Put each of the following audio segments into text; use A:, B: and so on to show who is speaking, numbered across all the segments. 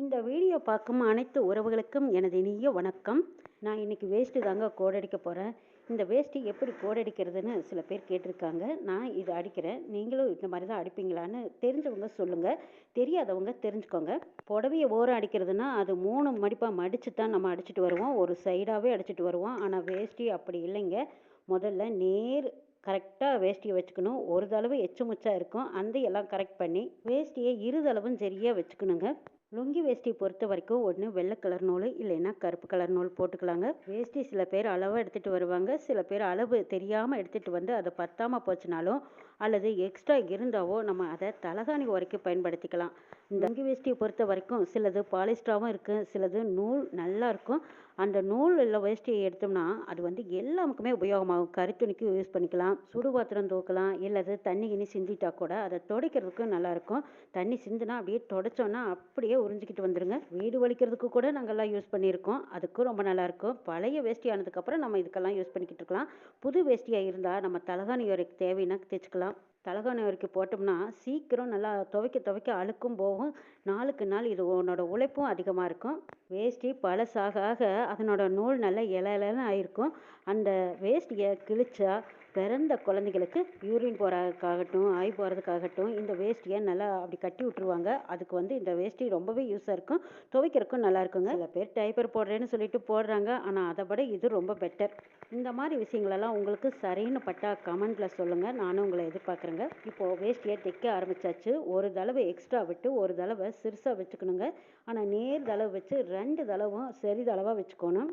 A: இந்த வீடியோ பார்க்கும் அனைத்து உறவுகளுக்கும் எனது இனிய வணக்கம். நான் இன்னைக்கு வேஷ்டி தாங்க கோடடிக்க போகிறேன் இந்த வேஷ்டி எப்படி கோடடிக்கிறதுன்னு சில பேர் கேட்டிருக்காங்க. நான் இதை அடிக்கிறேன். நீங்களும் இந்த மாதிரி தான் அடிப்பீங்களான்னு தெரிஞ்சவங்க சொல்லுங்கள் தெரியாதவங்க தெரிஞ்சுக்கோங்க. புடவையை ஓரம் அடிக்கிறதுனா அது மூணு மடிப்பாக மடித்து தான் நம்ம அடிச்சிட்டு வருவோம். ஒரு சைடாகவே அடிச்சிட்டு வருவோம். ஆனால் வேஷ்டி அப்படி இல்லைங்க. முதல்ல நேர் கரெக்டாக வேஷ்டியை வச்சுக்கணும். ஒரு தடவை எச்சு முச்சா இருக்கும். அந்த எல்லாம் கரெக்ட் பண்ணி வேஷ்டியை இரு தளவும் சரியாக வச்சுக்கணுங்க. லுங்கி வேஷ்டி பொறுத்த வரைக்கும் ஒன்று வெள்ளை கலர் நூல் இல்லைன்னா கருப்பு கலர் நூல் போட்டுக்கலாங்க. வேஷ்டி சில பேர் அளவாக எடுத்துகிட்டு வருவாங்க. சில பேர் அளவு தெரியாமல் எடுத்துகிட்டு வந்து அதை பத்தாமல் போச்சுனாலும் அல்லது எக்ஸ்ட்ரா இருந்தாவோ நம்ம அதை தலகாணி வரைக்கும் பயன்படுத்திக்கலாம். இந்த லுங்கி வேஷ்டியை பொறுத்த வரைக்கும் சிலது பாலிஸ்டராகவும் இருக்குது சிலது நூல் நல்லா இருக்கும். அந்த நூல் இல்லை வேஷ்டியை எடுத்தோம்னா அது வந்து எல்லாமுக்குமே உபயோகமாகும். கருத்துணிக்கும் யூஸ் பண்ணிக்கலாம் சுடு பாத்திரம் தூக்கலாம் இல்லது தண்ணி கிண்ணி சிந்திட்டா கூட அதை துடைக்கிறதுக்கும் நல்லாயிருக்கும். தண்ணி சிந்துனா அப்படியே துடைச்சோன்னா அப்படியே உறிஞ்சிக்கிட்டு வந்துடுங்க வீடு வலிக்கிறதுக்கு கூட நாங்கள்லாம் யூஸ் பண்ணியிருக்கோம். அதுக்கும் ரொம்ப நல்லாயிருக்கும். பழைய வேஷ்டி ஆனதுக்கப்புறம் நம்ம இதுக்கெல்லாம் யூஸ் பண்ணிக்கிட்டு இருக்கலாம். புது வேஷ்டியாக இருந்தால் நம்ம தலகாணி வரைக்கும் தேவைன்னா தைச்சிக்கலாம் தலகாணி வரைக்கும் போட்டோம்னா சீக்கிரம் நல்லா துவைக்க துவைக்க அழுக்கும் போகும். நாளுக்கு நாள் இது உன்னோட உழைப்பும் அதிகமாக இருக்கும். வேஷ்டி பழசாக ஆக அதனோட நூல் நல்லா இல இலன்னு ஆயிருக்கும். அந்த வேஷ்டியை கிழிச்சா பிறந்த குழந்தைங்களுக்கு யூரின் போகிறதுக்காகட்டும் ஆய் போகிறதுக்காகட்டும் இந்த வேஷ்டியை நல்லா அப்படி கட்டி விட்ருவாங்க அதுக்கு வந்து இந்த வேஷ்டி ரொம்பவே யூஸாக இருக்கும். துவைக்கிறதுக்கும் நல்லா இருக்குங்க. சில பேர் டைப்பர் போடுறேன்னு சொல்லிட்டு போடுறாங்க. ஆனால் அதை விட இது ரொம்ப பெட்டர் இந்த மாதிரி விஷயங்களெல்லாம் உங்களுக்கு சரின்னு பட்டா கமெண்ட்டில் சொல்லுங்கள் நானும் உங்களை எதிர்பார்க்குறேங்க. இப்போது வேஷ்டியை தைக்க ஆரம்பிச்சாச்சு. ஒரு தடவை எக்ஸ்ட்ரா விட்டு ஒரு தடவை சிறுசாக வச்சுக்கணுங்க. ஆனால் நேர் தளவு வச்சு ரெண்டு தளவும் சரி தளவாக வச்சுக்கணும்.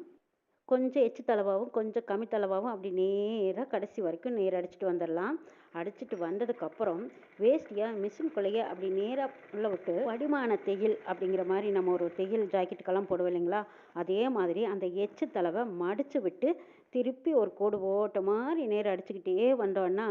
A: கொஞ்சம் எச்சு தளவாகவும் கொஞ்சம் கம்மி தளவாகவும் அப்படி நேராக கடைசி வரைக்கும் நேர் அடிச்சுட்டு வந்துடலாம் அடிச்சுட்டு வந்ததுக்கப்புறம் வேஷ்டியாக மிஷின்குள்ளேயே அப்படி நேராக உள்ள விட்டு வடிமான தையல் அப்படிங்கிற மாதிரி நம்ம ஒரு தையல் ஜாக்கெட்டுக்கெல்லாம் போடுவோம் இல்லைங்களா? அதே மாதிரி அந்த எச்சு தளவை மடித்து விட்டு திருப்பி ஒரு கோடு ஓட்ட மாதிரி நேரம் அடிச்சுக்கிட்டே வந்தோன்னா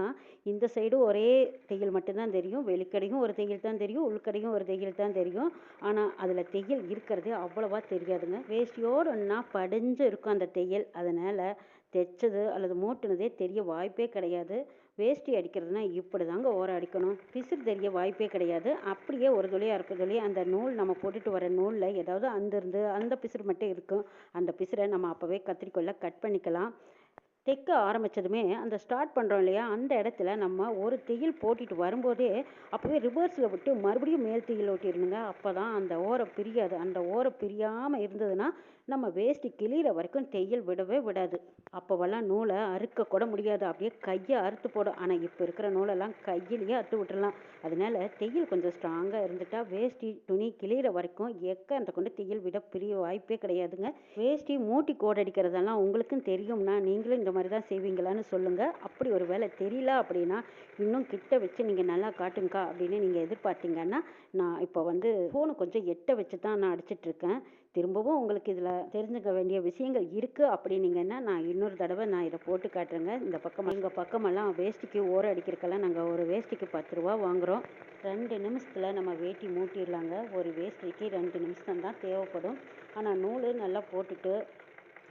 A: இந்த சைடு ஒரே தையல் மட்டும்தான் தெரியும். வெளிக்கடையும் ஒரு தையல் தான் தெரியும். உள்கடையும் ஒரு தையல் தான் தெரியும். ஆனால் அதில் தையல் இருக்கிறது அவ்வளோவா தெரியாதுங்க. வேஷ்டியோடு ஒன்றா படிஞ்சு இருக்கும் அந்த தையல். அதனால் தைச்சது அல்லது மூட்டினதே தெரிய வாய்ப்பே கிடையாது. வேஷ்டி அடிக்கிறதுனா இப்படி தாங்க ஓரம் அடிக்கணும். பிசுறு தெரிய வாய்ப்பே கிடையாது. அப்படியே ஒரு துளியாக இருக்க துளி அந்த நூல் நம்ம போட்டுட்டு வர நூலில் ஏதாவது அந்திருந்து அந்த பிசிறு மட்டும் இருக்கும். அந்த பிசுரை நம்ம அப்போவே கத்திரிக்கோலில் கட் பண்ணிக்கலாம். தைக்க ஆரம்பித்ததுமே அந்த ஸ்டார்ட் பண்ணுறோம் இல்லையா அந்த இடத்துல நம்ம ஒரு தையல் போட்டுட்டு வரும்போதே அப்போவே ரிவர்ஸில் விட்டு மறுபடியும் மேல் தையல் ஓட்டிடணுங்க. அப்போ தான் அந்த ஓரம் பிரியாது. அந்த ஓரம் பிரியாமல் இருந்ததுன்னா நம்ம வேஷ்டி கிளியிற வரைக்கும் தையல் விடவே விடாது. அப்போவெல்லாம் நூலை அறுக்க கூட முடியாது. அப்படியே கையை அறுத்து போடும் ஆனால் இப்போ இருக்கிற நூலெல்லாம் கையிலேயே அறுத்து விட்டுடலாம் அதனால தையல் கொஞ்சம் ஸ்ட்ராங்காக இருந்துட்டா வேஷ்டி துணி கிளியிற வரைக்கும் எக்க அந்த கொண்டு தையல் விட பிரிய வாய்ப்பே கிடையாதுங்க. வேஷ்டி மூட்டி கோடடிக்கிறதெல்லாம் உங்களுக்கும் தெரியும்னா நீங்களும் இந்த மாதிரி தான் செய்வீங்களான்னு சொல்லுங்கள் அப்படி ஒரு வேலை தெரியல அப்படின்னா இன்னும் கிட்ட வச்சு நீங்கள் நல்லா காட்டுங்கக்கா அப்படின்னு நீங்கள் எதிர்பார்த்தீங்கன்னா நான் இப்போ வந்து ஃபோனை கொஞ்சம் எட்ட வச்சு தான் நான் அடிச்சிட்ருக்கேன் திரும்பவும் உங்களுக்கு இதில் தெரிஞ்சுக்க வேண்டிய விஷயங்கள் இருக்குது அப்படின்னீங்கன்னா நான் இன்னொரு தடவை நான் இதை போட்டு காட்டுறேங்க. இந்த பக்கம் எங்கள் பக்கமெல்லாம் வேஷ்டிக்கு ஓரம் அடிக்கிறக்கெல்லாம் நாங்கள் ஒரு வேஷ்டிக்கு பத்து ரூபா வாங்குகிறோம் ரெண்டு நிமிஷத்தில் நம்ம வேட்டி மூட்டிடலாங்க. ஒரு வேஷ்டிக்கு ரெண்டு நிமிஷம் தான் தேவைப்படும். ஆனால் நூல் நல்லா போட்டுட்டு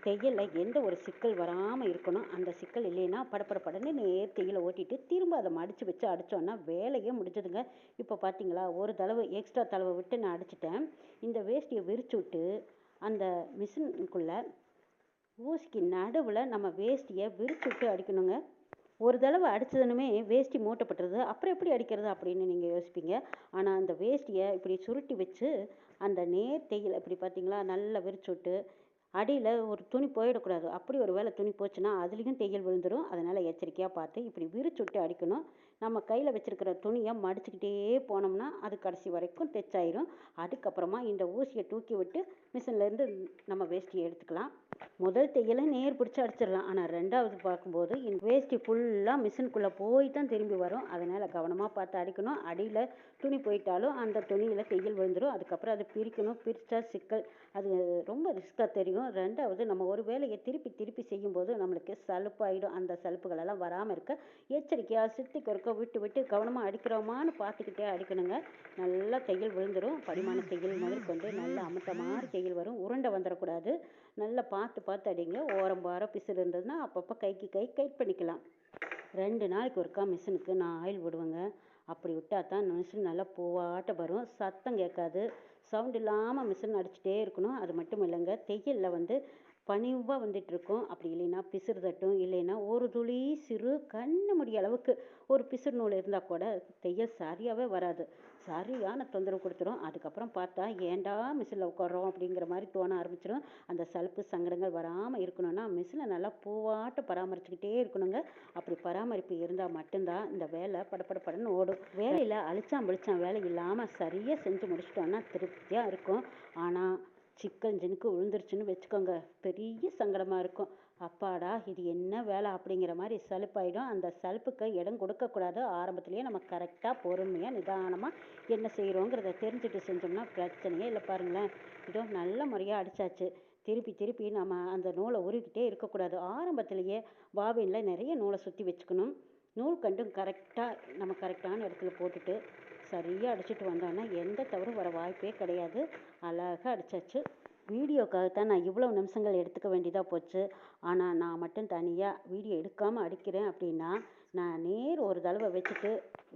A: தையலில் எந்த ஒரு சிக்கல் வராமல் இருக்கணும் அந்த சிக்கல் இல்லைன்னா படப்பட படன்னு நேர் தையில் ஓட்டிட்டு திரும்ப அதை மடித்து வச்சு அடித்தோன்னா வேலையே முடிஞ்சதுங்க. இப்போ பார்த்தீங்களா ஒரு தடவை எக்ஸ்ட்ரா தடவை விட்டு நான் அடிச்சிட்டேன். இந்த வேஷ்டியை விரிச்சு விட்டு அந்த மிஷினுக்குள்ளே ஊசிக்கு நடுவில் நம்ம வேஷ்டியை விரிச்சு விட்டு அடிக்கணுங்க. ஒரு தடவை அடித்ததுனுமே வேஷ்டி மூட்டப்பட்டுறது அப்புறம் எப்படி அடிக்கிறது அப்படின்னு நீங்கள் யோசிப்பீங்க. ஆனால் அந்த வேஷ்டியை இப்படி சுருட்டி வச்சு அந்த நேர் தையல் இப்படி பார்த்தீங்களா நல்லா விரிச்சு விட்டு அடியில் ஒரு துணி போயிடக்கூடாது. அப்படி ஒரு வேளை துணி போச்சுன்னா அதுலேயும் தையல் விழுந்துடும் அதனால் எச்சரிக்கையாக பார்த்து இப்படி விரிச்சு விட்டு அடிக்கணும். நம்ம கையில் வச்சுருக்கிற துணியை மடிச்சுக்கிட்டே போனோம்னா அது கடைசி வரைக்கும் தைச்சாயிரும். அதுக்கப்புறமா இந்த ஊசியை தூக்கி விட்டு மிஷின்லேருந்து நம்ம வேஷ்டியை எடுத்துக்கலாம். முதல் தையலை நேர் பிடிச்சி அடிச்சிடலாம். ஆனால் ரெண்டாவது பார்க்கும்போது இந்த வேஷ்டி ஃபுல்லாக மிஷினுக்குள்ளே போய் தான் திரும்பி வரும். அதனால் கவனமாக பார்த்து அடிக்கணும். அடியில் துணி போயிட்டாலும் அந்த துணியில் தையல் விழுந்துடும் அதுக்கப்புறம் அதை பிரிக்கணும். பிரித்தா சிக்கல். அது ரொம்ப ரிஸ்க்காக தெரியும். ரெண்டாவது நம்ம ஒரு வேலையை திருப்பி திருப்பி செய்யும்போது நம்மளுக்கு சலுப்பாயிடும். அந்த சலுப்புகளெல்லாம் வராமல் இருக்க எச்சரிக்கையாக சித்தி கொறுக்க விட்டு விட்டு கவனமாக அடிக்கிறோமான்னு பார்த்துக்கிட்டே அடிக்கணுங்க. நல்லா தையல் விழுந்துடும் படிமான தையல் முதல் கொண்டு நல்லா அமுத்த மாதிரி தையல் வரும். உருண்டை வந்துடக்கூடாது. நல்லா பார்த்து பார்த்து அடிங்க. ஓரம் பாரம் பிசுறு இருந்ததுன்னா அப்பப்போ கைக்கு கை கைட் பண்ணிக்கலாம். ரெண்டு நாளைக்கு ஒருக்கா மிஷினுக்கு நான் ஆயில் விடுவேங்க அப்படி விட்டால் தான் மிஷின் நல்லா பூவாட்ட வரும். சத்தம் கேட்காது. சவுண்ட் இல்லாமல் மிஷின் அடிச்சுட்டே இருக்கணும். அது மட்டும் இல்லைங்க. தையலில் வந்து பணிவாக வந்துட்டுருக்கும். அப்படி இல்லைன்னா பிசுறு தட்டும் இல்லைன்னா ஒரு துளி சிறு கண்ணு முடிய அளவுக்கு ஒரு பிசுறு நூல் இருந்தால் கூட தையல் சரியாகவே வராது. சரியான தொந்தரவு கொடுத்துரும். அதுக்கப்புறம் பார்த்தா ஏன்டா மிஷினில் உட்காடுறோம் அப்படிங்கிற மாதிரி தோண ஆரம்பிச்சிடும் அந்த சலுப்பு சங்கடங்கள் வராமல் இருக்கணும்னா மிஷினை நல்லா பூவாட்ட பராமரிச்சுக்கிட்டே இருக்கணுங்க. அப்படி பராமரிப்பு இருந்தால் மட்டும்தான் இந்த வேலை படப்பட படன்னு ஓடும். வேலையில் அழிச்சாம் பிடிச்சாம் வேலை இல்லாமல் சரியாக செஞ்சு முடிச்சிட்டோன்னா திருப்தியாக இருக்கும். ஆனால் சிக்கன் ஜினுக்கு விழுந்துருச்சுன்னு வச்சுக்கோங்க. பெரிய சங்கடமாக இருக்கும். அப்பாடா இது என்ன வேலை அப்படிங்கிற மாதிரி சலுப்பாயிடும். அந்த சலுப்புக்கு இடம் கொடுக்கக்கூடாது ஆரம்பத்துலேயே நம்ம கரெக்டாக பொறுமையாக நிதானமாக என்ன செய்கிறோங்கிறத தெரிஞ்சுட்டு செஞ்சோம்னா பிரச்சனையே இல்லை பாருங்களேன். இதோ நல்ல முறையாக அடித்தாச்சு திருப்பி திருப்பி நம்ம அந்த நூலை உருவிக்கிட்டே இருக்கக்கூடாது. ஆரம்பத்திலேயே பாபினில் நிறைய நூலை சுற்றி வச்சுக்கணும். நூல் கண்டும் கரெக்டாக நம்ம கரெக்டான இடத்துல போட்டுட்டு சரியாக அடிச்சுட்டு வந்தோன்னா எந்த தவறும் வர வாய்ப்பே கிடையாது. அழகாக அடித்தாச்சு வீடியோக்காகத்தான் நான் இவ்வளோ நிமிஷங்கள் எடுத்துக்க வேண்டியதாக போச்சு. ஆனால் நான் மட்டும் தனியாக வீடியோ எடுக்காமல் அடிக்கிறேன் அப்படின்னா நான் நேர் ஒரு தடவை வச்சுட்டு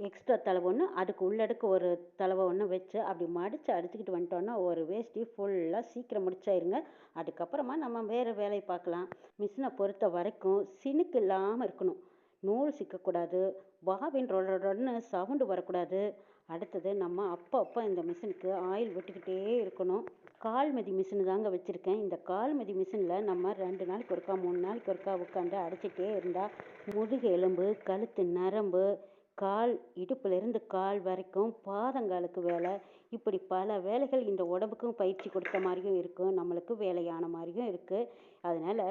A: எக்ஸ்ட்ரா தடவை ஒன்று அதுக்கு உள்ளடுக்கு ஒரு தலைவை ஒன்று வச்சு அப்படி மடித்து அடிச்சுக்கிட்டு வந்துட்டோன்னா ஒரு வேஷ்டி ஃபுல்லாக சீக்கிரம் முடிச்சாயிருங்க. அதுக்கப்புறமா நம்ம வேறு வேலையை பார்க்கலாம். மிஷினை பொறுத்த வரைக்கும் சினுக்கு இல்லாமல் இருக்கணும். நூல் சிக்கக்கூடாது. பாபின் ரொடன்னு சவுண்டு வரக்கூடாது. அடுத்தது நம்ம அப்போ அப்போ இந்த மிஷினுக்கு ஆயில் விட்டுக்கிட்டே இருக்கணும். கால் மிதி மிஷினு தாங்க வச்சுருக்கேன். இந்த கால் மிதி மிஷினில் நம்ம ரெண்டு நாளைக்கு ஒருக்கா மூணு நாளைக்கு ஒருக்கா உட்காந்து அடிச்சிட்டே இருந்தால் முதுகு எலும்பு கழுத்து நரம்பு கால் இடுப்புலேருந்து கால் வரைக்கும் பாதங்காலுக்கு வேலை. இப்படி பல வேலைகள் இந்த உடம்புக்கும் பயிற்சி கொடுத்த மாதிரியும் இருக்கும் நம்மளுக்கு வேலையான மாதிரியும் இருக்குது அதனால்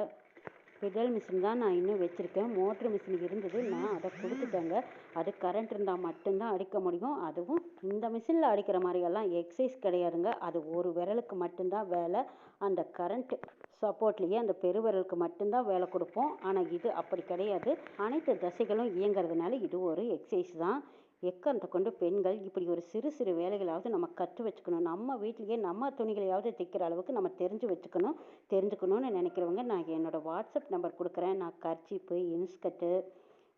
A: பெடல் மிஷின் தான் நான் இன்னும் வச்சுருக்கேன். மோட்ரு மிஷின் இருந்தது நான் அதை கொடுத்துட்டேங்க. அது கரண்ட் இருந்தால் மட்டும்தான் அடிக்க முடியும். அதுவும் இந்த மிஷினில் அடிக்கிற மாதிரியெல்லாம் எக்ஸைஸ் கிடையாதுங்க. அது ஒரு விரலுக்கு மட்டும்தான் வேலை. அந்த கரண்ட் சப்போர்ட்லேயே அந்த பெருவிரலுக்கு மட்டும்தான் வேலை கொடுப்போம். ஆனால் இது அப்படி கிடையாது. அனைத்து தசைகளும் இயங்கிறதுனால இது ஒரு எக்ஸைஸ் தான். எக்கத்தை கொண்டு பெண்கள் இப்படி ஒரு சிறு சிறு வேலைகளாவது நம்ம கற்று வச்சுக்கணும். நம்ம வீட்லேயே நம்ம துணிகளையாவது தைக்கிற அளவுக்கு நம்ம தெரிஞ்சு வச்சுக்கணும். தெரிஞ்சுக்கணும்னு நினைக்கிறவங்க நான் என்னோடய வாட்ஸ்அப் நம்பர் கொடுக்குறேன். நான் கர்ச்சிப்பு இன்ஸ்கர்ட்டு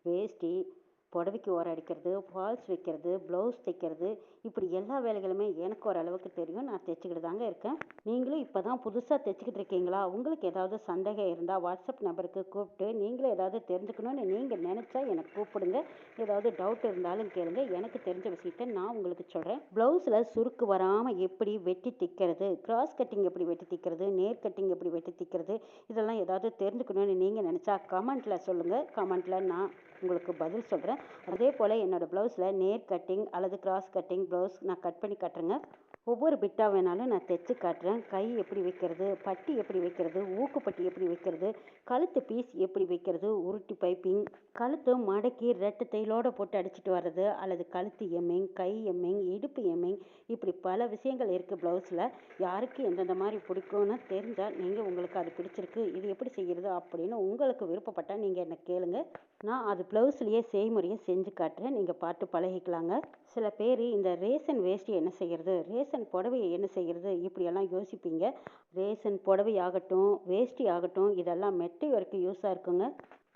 A: வேஷ்டி புடவைக்கு ஓரம் அடிக்கிறது ஃபால்ஸ் வைக்கிறது ப்ளவுஸ் தைக்கிறது இப்படி எல்லா வேலைகளுமே எனக்கு ஓரளவுக்கு தெரியும். நான் தைச்சிக்கிட்டு தாங்க இருக்கேன். நீங்களும் இப்போ தான் புதுசாக தைச்சிக்கிட்டு இருக்கீங்களா? உங்களுக்கு ஏதாவது சந்தேகம் இருந்தால் வாட்ஸ்அப் நம்பருக்கு கூப்பிட்டு நீங்களும் ஏதாவது தெரிஞ்சுக்கணும்னு நீங்கள் நினச்சா எனக்கு கூப்பிடுங்க. ஏதாவது டவுட் இருந்தாலும் கேளுங்க. எனக்கு தெரிஞ்ச விஷயத்த நான் உங்களுக்கு சொல்கிறேன் ப்ளவுஸில் சுருக்கு வராமல் எப்படி வெட்டி தைக்கிறது? கிராஸ் கட்டிங் எப்படி வெட்டி தைக்கிறது? நேர் கட்டிங் எப்படி வெட்டி தைக்கிறது? இதெல்லாம் ஏதாவது தெரிஞ்சுக்கணும்னு நீங்கள் நினச்சா கமெண்ட்டில் சொல்லுங்கள் கமெண்ட்டில் நான் உங்களுக்கு பதில் சொல்கிறேன் அதே போல் என்னோடய ப்ளவுஸில் நேர் கட்டிங் அல்லது கிராஸ் கட்டிங் ப்ளவுஸ் நான் கட் பண்ணி கட்டுறேங்க. ஒவ்வொரு பிட்டாக வேணாலும் நான் தைச்சு காட்டுறேன். கை எப்படி வைக்கிறது பட்டி எப்படி வைக்கிறது ஊக்குப்பட்டி எப்படி வைக்கிறது கழுத்து பீஸ் எப்படி வைக்கிறது உருட்டி பைப்பிங் கழுத்து மடக்கி ரெட்டை தைலோடு போட்டு அடிச்சிட்டு வர்றது அல்லது கழுத்து எம்மிங் கை எம்மிங் இடுப்பு எம்மிங் இப்படி பல விஷயங்கள் இருக்குது ப்ளவுஸில் யாருக்கு எந்தெந்த மாதிரி பிடிக்கும்னு தெரிஞ்சால் நீங்கள் உங்களுக்கு அது பிடிச்சிருக்கு இது எப்படி செய்கிறது அப்படின்னு உங்களுக்கு விருப்பப்பட்டால் நீங்கள் என்ன கேளுங்க. நான் அது ப்ளவுஸ்லேயே செய்முறையை செஞ்சு காட்டுறேன். நீங்கள் பார்த்து பழகிக்கலாங்க. சில பேர் இந்த ரேசன் வேஷ்டி என்ன செய்கிறது ரேஷன் புடவையை என்ன செய்கிறது இப்படியெல்லாம் யோசிப்பீங்க. ரேஷன் புடவை ஆகட்டும் வேஷ்டி ஆகட்டும் இதெல்லாம் மெட்டை வரைக்கும் யூஸாக இருக்குங்க.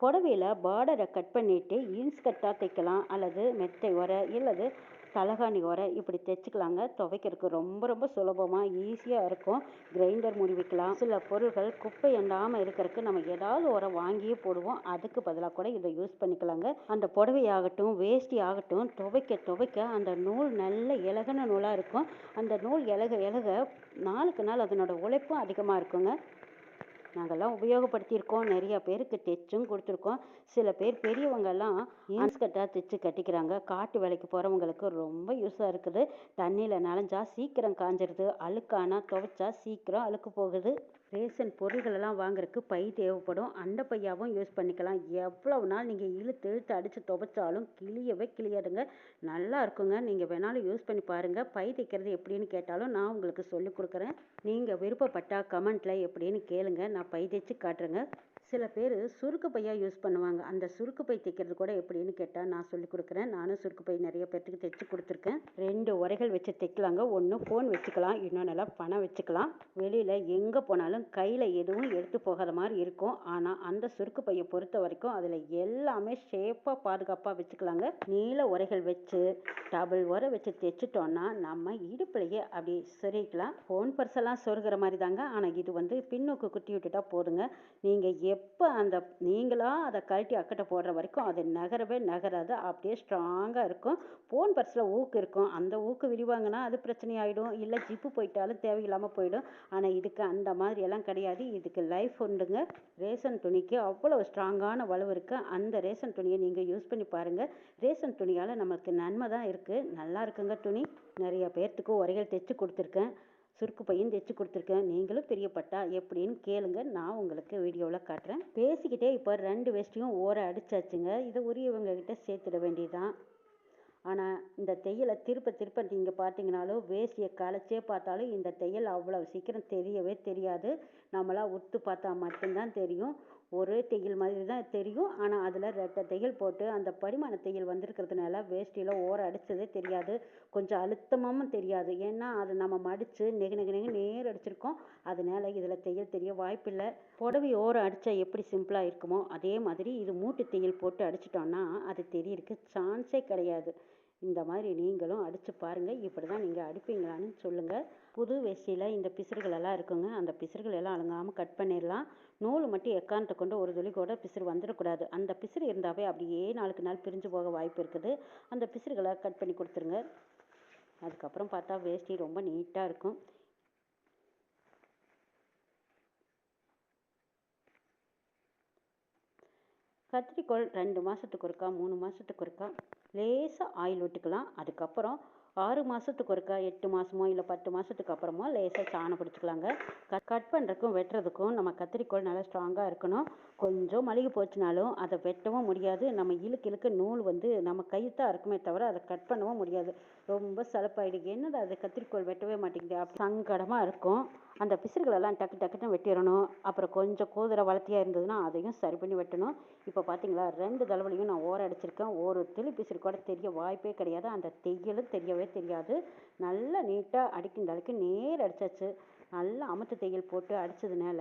A: புடவையில் பார்டரை கட் பண்ணிவிட்டு இன்ஸ் கட்டாக தைக்கலாம். அல்லது மெத்தை உர இல்லது தலகாணி உரை இப்படி தைச்சிக்கலாங்க. துவைக்கிறதுக்கு ரொம்ப ரொம்ப சுலபமாக ஈஸியாக இருக்கும். கிரைண்டர் மூடி வைக்கலாம். சில பொருள்கள் குப்பை எண்ணாமல் இருக்கிறதுக்கு நம்ம ஏதாவது உரை வாங்கியே போடுவோம். அதுக்கு பதிலாக கூட இதை யூஸ் பண்ணிக்கலாங்க. அந்த புடவை ஆகட்டும் வேஷ்டி ஆகட்டும் துவைக்க துவைக்க அந்த நூல் நல்ல இலகுன நூலாக இருக்கும். அந்த நூல் இலக இலக நாளுக்கு நாள் அதனோட உழைப்பும் அதிகமாக இருக்குங்க. நாங்கள்லாம் உபயோகப்படுத்தியிருக்கோம். நிறையா பேருக்கு தைச்சும் கொடுத்துருக்கோம். சில பேர் பெரியவங்கெல்லாம் இன்ஸ்கட்டாக தைச்சு கட்டிக்கிறாங்க. காட்டு வேலைக்கு போகிறவங்களுக்கு ரொம்ப யூஸாக இருக்குது. தண்ணியில் நனைஞ்சா சீக்கிரம் காஞ்சிருது. அழுக்கானா துவைச்சா சீக்கிரம் அழுக்கு போகுது. ரேஷன் பொருள்களெல்லாம் வாங்குறதுக்கு பை தேவைப்படும். அந்த பையாவும் யூஸ் பண்ணிக்கலாம். எவ்வளவு நாள் நீங்கள் இழுத்து இழுத்து அடித்து துவைச்சாலும் கிளியவே கிளியாடுங்க நல்லா இருக்குங்க. நீங்கள் வேணாலும் யூஸ் பண்ணி பாருங்கள் பை தைக்கிறது எப்படின்னு கேட்டாலும் நான் உங்களுக்கு சொல்லி கொடுக்குறேன். நீங்கள் விருப்பப்பட்டால் கமெண்ட்டில் எப்படின்னு கேளுங்க. நான் நான் பை தைச்சு காட்டுறேங்க. சில பேர் சுருக்கு பையாக யூஸ் பண்ணுவாங்க. அந்த சுருக்கு பை தைக்கிறது கூட எப்படின்னு கேட்டால் நான் சொல்லி கொடுக்குறேன். நானும் சுருக்கு பை நிறைய பேர்த்துக்கு தைச்சு கொடுத்துருக்கேன். ரெண்டு உரைகள் வச்சு தைக்கலாங்க. ஒன்று ஃபோன் வச்சுக்கலாம் இன்னொன்னெல்லாம் பணம் வச்சுக்கலாம். வெளியில் எங்கே போனாலும் கையில் எதுவும் எடுத்து போகாத மாதிரி இருக்கும். ஆனால் அந்த சுருக்கு பையை பொறுத்த வரைக்கும் அதில் எல்லாமே ஷேப்பாக பாதுகாப்பாக வச்சுக்கலாங்க. நீல உரைகள் வச்சு டபுள் உரை வச்சு தைச்சிட்டோன்னா நம்ம இடுப்புலையே அப்படி சொருகிக்கலாம். ஃபோன் பர்ஸெல்லாம் சொருகிற மாதிரி தாங்க ஆனால் இது வந்து பின்னோக்கு குட்டி விட்டுட்டா போதுங்க. நீங்கள் எப்போ அந்த நீங்களாக அதை கழட்டி அக்கட்டை போடுற வரைக்கும் அது நகரவே நகராது. அப்படியே ஸ்ட்ராங்காக இருக்கும். ஃபோன் பர்ஸில் ஊக்கு இருக்கும். அந்த ஊக்கு விரிவாங்கன்னா அது பிரச்சனை ஆகிடும் இல்லை ஜிப்பு போயிட்டாலும் தேவையில்லாமல் போயிடும். ஆனால் இதுக்கு அந்த மாதிரி எல்லாம் கிடையாது. இதுக்கு லைஃப் உண்டுங்க. ரேஷன் துணிக்கு அவ்வளோ ஸ்ட்ராங்கான வலுவு இருக்குது அந்த ரேஷன் துணியை நீங்கள் யூஸ் பண்ணி பாருங்கள் ரேஷன் துணியால் நமக்கு நன்மை தான் இருக்குது நல்லா இருக்குங்க துணி. நிறைய பேர்த்துக்கு உரைகள் தைச்சு கொடுத்துருக்கேன். சுருக்கு பையன் தைச்சி கொடுத்துருக்கேன். நீங்களும் பிரியப்பட்டா எப்படின்னு கேளுங்க. நான் உங்களுக்கு வீடியோவில் காட்டுறேன். பேசிக்கிட்டே இப்போ ரெண்டு வேஷ்டியும் ஓர அடிச்சாச்சுங்க. இதை உரியவங்க கிட்ட சேர்த்துட வேண்டியதுதான். ஆனால் இந்த தையலை திருப்ப திருப்ப நீங்கள் பார்த்தீங்கனாலும் வேஷ்டியை களைச்சே பார்த்தாலும் இந்த தையல் அவ்வளோ சீக்கிரம் தெரியவே தெரியாது. நம்மளாக உத்து பார்த்தா மட்டும்தான் தெரியும். ஒரே தையல் மாதிரி தான் தெரியும். ஆனால் அதில் ரெட்டை தையல் போட்டு அந்த படிமான தையல் வந்திருக்கிறதுனால வேஷ்டியில் ஓர அடித்ததே தெரியாது. கொஞ்சம் அழுத்தமாகவும் தெரியாது. ஏன்னா அது நம்ம மடித்து நெகு நெகு நெகு நேர் அடிச்சிருக்கோம். அதனால இதில் தையல் தெரிய வாய்ப்பில்லை. புடவை ஓரம் அடித்தா எப்படி சிம்பிளாக இருக்குமோ அதே மாதிரி இது மூட்டு தையல் போட்டு அடிச்சிட்டோன்னா அது தெரியறதுக்கு சான்ஸே கிடையாது. இந்த மாதிரி நீங்களும் அடித்து பாருங்கள் இப்படி தான் நீங்கள் அடிப்பீங்களான்னு சொல்லுங்கள் புது வேஷ்டியில் இந்த பிசுறுகள் எல்லாம் இருக்குங்க. அந்த பிசுறுகள் எல்லாம் அழுங்காமல் கட் பண்ணிடலாம். நூல் மட்டும் எக்காரணத்தை கொண்டு ஒரு துளி கூட பிசிறு வந்துடக்கூடாது அந்த பிசிறு இருந்தாவே அப்படியே நாளுக்கு நாள் பிரிஞ்சு போக வாய்ப்பு இருக்குது. அந்த பிசுறுகளை கட் பண்ணி கொடுத்துருங்க. அதுக்கப்புறம் பார்த்தா வேஷ்டி ரொம்ப நீட்டாக இருக்கும். கத்திரிக்கோல் ரெண்டு மாதத்துக்கு ஒருக்கா மூணு மாதத்துக்கு ஒருக்கா லேசாக ஆயில் விட்டுக்கலாம். அதுக்கப்புறம் ஆறு மாதத்துக்கு ஒருக்கா எட்டு மாதமோ இல்லை பத்து மாதத்துக்கு அப்புறமோ லேசாக சாணம் பிடிச்சிக்கலாங்க. கட் கட் பண்ணுறதுக்கும் வெட்டுறதுக்கும் நம்ம கத்திரிக்கோல் நல்லா ஸ்ட்ராங்காக இருக்கணும். கொஞ்சம் மளிகை போச்சுனாலும் அதை வெட்டவும் முடியாது. நம்ம இழுக்கு இழுக்க நூல் வந்து நம்ம கைத்தான் இருக்குமே தவிர அதை கட் பண்ணவும் முடியாது. ரொம்ப சலப்பாயிடுது என்னது அது கத்திரிக்கோள் வெட்டவே மாட்டேங்குது. சங்கடமாக இருக்கும். அந்த பிசுறுகளெல்லாம் டக்கு டக்குன்னு வெட்டிடணும். அப்புறம் கொஞ்சம் கூதுரை வளர்த்தியாக இருந்ததுன்னா அதையும் சரி பண்ணி வெட்டணும். இப்போ பார்த்தீங்களா ரெண்டு தலைவலியும் நான் ஓர அடிச்சிருக்கேன். ஒரு துளி பிசுறு கூட தெரிய வாய்ப்பே கிடையாது. அந்த தையலும் தெரியவே தெரியாது. நல்லா நீட்டாக அடிக்கும் தலைக்கு நேர் அடிச்சாச்சு. நல்லா அமுத்து தையல் போட்டு அடிச்சதுனால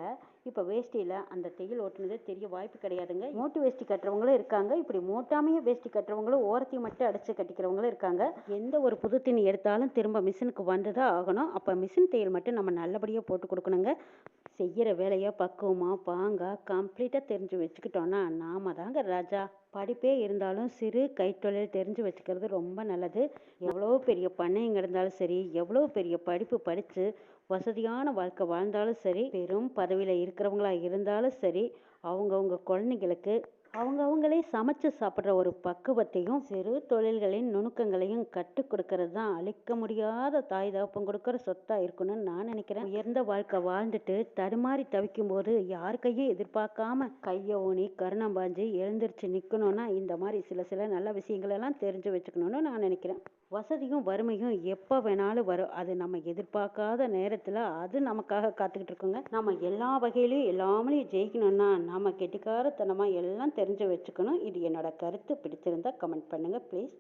A: இப்போ வேஷ்டியில் அந்த தையல் ஓட்டுனதே தெரிய வாய்ப்பு கிடையாதுங்க. மூட்டு வேஷ்டி கட்டுறவங்களும் இருக்காங்க. இப்படி மூட்டாமையே வேஷ்டி கட்டுறவங்களும் ஓரத்தையும் மட்டும் அடித்து கட்டிக்கிறவங்களும் இருக்காங்க. எந்த ஒரு புது துணி எடுத்தாலும் திரும்ப மிஷினுக்கு வந்து தான் ஆகணும். அப்போ மிஷின் தையல் மட்டும் நம்ம நல்லபடியாக போட்டு கொடுக்கணுங்க. செய்கிற வேலையை பக்குவமாக பாங்காக கம்ப்ளீட்டாக தெரிஞ்சு வச்சுக்கிட்டோன்னா நாம தாங்க ராஜா. படிப்பே இருந்தாலும் சிறு கைத்தொழில் தெரிஞ்சு வச்சுக்கிறது ரொம்ப நல்லது. எவ்வளோ பெரிய பண்ணைங்க இருந்தாலும் சரி எவ்வளோ பெரிய படிப்பு படித்து வசதியான வாழ்க்கை வாழ்ந்தாலும் சரி பெரும் பதவியில் இருக்கிறவங்களா இருந்தாலும் சரி அவங்கவுங்க குழந்தைங்களுக்கு அவங்க அவங்களே சமைச்சு சாப்பிட்ற ஒரு பக்குவத்தையும் சிறு தொழில்களின் நுணுக்கங்களையும் கற்றுக் கொடுக்கறது தான். அழிக்க முடியாத தாய் தகப்பம் கொடுக்குற சொத்தா இருக்கணும்னு நான் நினைக்கிறேன். உயர்ந்த வாழ்க்கை வாழ்ந்துட்டு தடுமாறி தவிக்கும் போது யார் கையும் எதிர்பார்க்காம கையை ஊனி கருணம் பாஞ்சு எழுந்திருச்சு நிற்கணும்னா இந்த மாதிரி சில சில நல்ல விஷயங்களெல்லாம் தெரிஞ்சு வச்சுக்கணும்னு நான் நினைக்கிறேன். வசதியும் வறுமையும் எப்போ வேணாலும் வரும். அது நம்ம எதிர்பார்க்காத நேரத்தில் அது நமக்காக காத்துக்கிட்டு இருக்குங்க. நம்ம எல்லா வகையிலையும் எல்லாமலையும் ஜெயிக்கணும்னா நம்ம கெட்டிக்காரத்தனமாக எல்லாம் தெரிஞ்சு வச்சுக்கணும். இது என்னோட கருத்து. பிடிச்சிருந்தா கமெண்ட் பண்ணுங்கள் ப்ளீஸ்